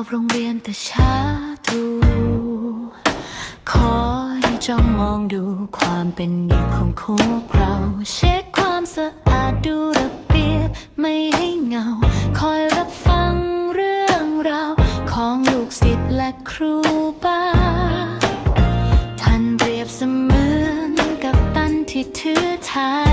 อบโรงเรียนแต่ช้าตรู่ขอให้จ้องมองดูความเป็นอยู่ของพวกเรา เช็คความสะอาดดูระเบียบไม่ให้เงา คอยรับฟังเรื่องราว ของลูกศิษย์และครูบาท่านเปรียบเสมือนกับตันที่ถือทาย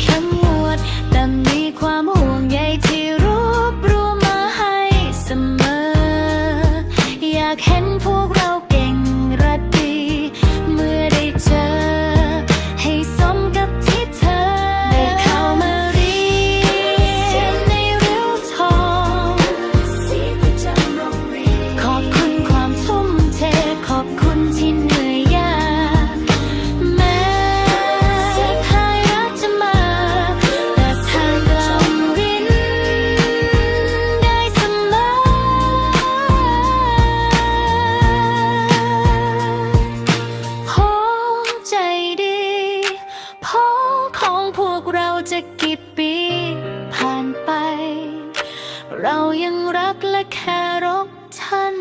เข้มงวด แต่มีความห่วงใยที่รวบรวมมาให้เสมอ อยากเห็น เรายังรักและแค่รบท่าน